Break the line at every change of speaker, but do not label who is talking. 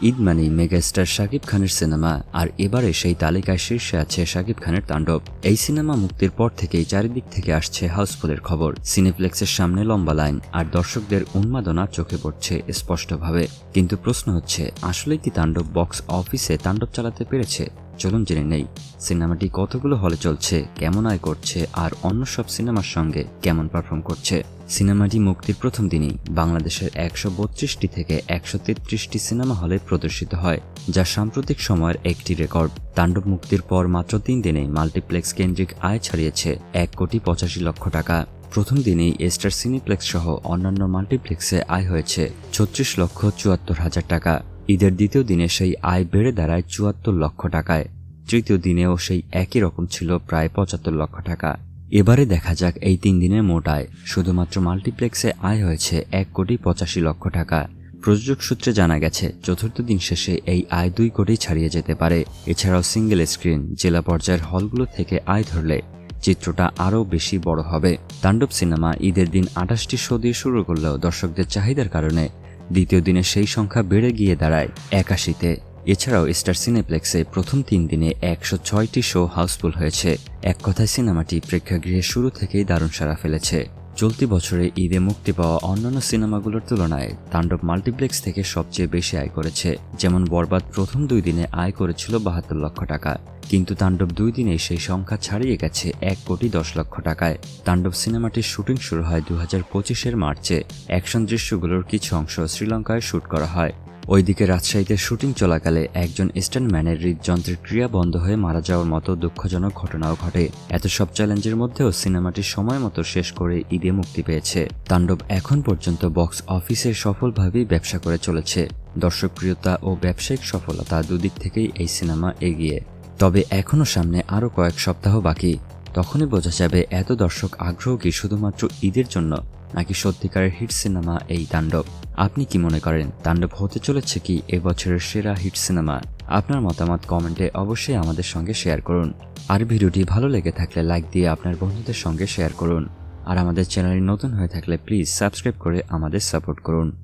ঈদ মানেই মেগাস্টার শাকিব খানের সিনেমা, আর এবারে সেই তালিকায় শীর্ষে আছে শাকিব খানের তাণ্ডব। এই সিনেমা মুক্তির পর থেকেই চারিদিক থেকে আসছে হাউসফুলের খবর। সিনেপ্লেক্সের সামনে লম্বা লাইন, আর দর্শকদের উন্মাদনা চোখে পড়ছে স্পষ্টভাবে। কিন্তু প্রশ্ন হচ্ছে, আসলে কি তাণ্ডব বক্স অফিসে তাণ্ডব চালাতে পেরেছে? চলুন জেনে নেই, সিনেমাটি কতগুলো হলে চলছে, কেমন আয় করছে, আর অন্য সব সিনেমার সঙ্গে কেমন পারফর্ম করছে? সিনেমাটি মুক্তির প্রথম দিনই বাংলাদেশের একশো বত্রিশটি থেকে একশো তেত্রিশটি সিনেমা হলে প্রদর্শিত হয়, যা সাম্প্রতিক সময়ের একটি রেকর্ড তাণ্ডব মুক্তির পর মাত্র তিন দিনেই মাল্টিপ্লেক্স কেন্দ্রিক আয় ছাড়িয়েছে এক কোটি পঁচাশি লক্ষ টাকা। প্রথম দিনেই এস্টার সিনিপ্লেক্স সহ অন্যান্য মাল্টিপ্লেক্সে আয় হয়েছে ছত্রিশ লক্ষ চুয়াত্তর হাজার টাকা। ঈদের দ্বিতীয় দিনে সেই আয় বেড়ে দাঁড়ায় চুয়াত্তর লক্ষ টাকায়। তৃতীয় দিনেও সেই একই রকম ছিল প্রায় পঁচাত্তর লক্ষ টাকা। এবারে দেখা যাক এই তিন দিনের মোট আয়। শুধুমাত্র মাল্টিপ্লেক্সে আয় হয়েছে এক কোটি পঁচাশি লক্ষ টাকা। প্রযোজক সূত্রে জানা গেছে, চতুর্থ দিন শেষে এই আয় দুই কোটি ছাড়িয়ে যেতে পারে। এছাড়াও সিঙ্গেল স্ক্রিন, জেলা পর্যায়ের হলগুলো থেকে আয় ধরলে চিত্রটা আরও বেশি বড় হবে। তাণ্ডব সিনেমা ঈদের দিন আঠাশটি শো দিয়ে শুরু করলেও দর্শকদের চাহিদার কারণে দ্বিতীয় দিনে সেই সংখ্যা বেড়ে গিয়ে দাঁড়ায় একাশিতে। এছাড়াও স্টার সিনেপ্লেক্সে প্রথম তিন দিনে একশো ছয়টি শো হাউসফুল হয়েছে। এক কথায় সিনেমাটি প্রেক্ষাগৃহে শুরু থেকেই দারুণ সারা ফেলেছে। চলতি বছরে ঈদে মুক্তি পাওয়া অন্যান্য সিনেমাগুলোর তুলনায় তাণ্ডব মাল্টিপ্লেক্স থেকে সবচেয়ে বেশি আয় করেছে। যেমন বরবাদ প্রথম দুই দিনে আয় করেছিল বাহাত্তর লক্ষ টাকা, কিন্তু তাণ্ডব দুই দিনে সেই সংখ্যা ছাড়িয়ে গেছে এক কোটি দশ লক্ষ টাকায়। তাণ্ডব সিনেমাটির শুটিং শুরু হয় দু হাজার পঁচিশের মার্চে। অ্যাকশন দৃশ্যগুলোর কিছু অংশ শ্রীলঙ্কায় শ্যুট করা হয়। ওইদিকে রাজশাহীতে শুটিং চলাকালে একজন স্ট্যান্ডম্যানের হৃদযন্ত্রের ক্রিয়া বন্ধ হয়ে মারা যাওয়ার মতো দুঃখজনক ঘটনাও ঘটে। এত সব চ্যালেঞ্জের মধ্যেও সিনেমাটি সময় মতো শেষ করে ঈদে মুক্তি পেয়েছে। তাণ্ডব এখন পর্যন্ত বক্স অফিসে সফলভাবেই ব্যবসা করে চলেছে। দর্শকপ্রিয়তা ও ব্যবসায়িক সফলতা দুদিক থেকেই এই সিনেমা এগিয়ে। তবে এখনও সামনে আরও কয়েক সপ্তাহ বাকি। তখনই বোঝা যাবে এত দর্শক আগ্রহ কি শুধুমাত্র ঈদের জন্য, নাকি সত্যিকারের হিট সিনেমা এই তাণ্ডব। আপনি কি মনে করেন তাণ্ডব হতে চলেছে কি এবছরের সেরা হিট সিনেমা? আপনার মতামত কমেন্টে অবশ্যই আমাদের সঙ্গে শেয়ার করুন। আর ভিডিওটি ভালো লেগে থাকলে লাইক দিয়ে আপনার বন্ধুদের সঙ্গে শেয়ার করুন। আর আমাদের চ্যানেলে নতুন হয়ে থাকলে প্লিজ সাবস্ক্রাইব করে আমাদের সাপোর্ট করুন।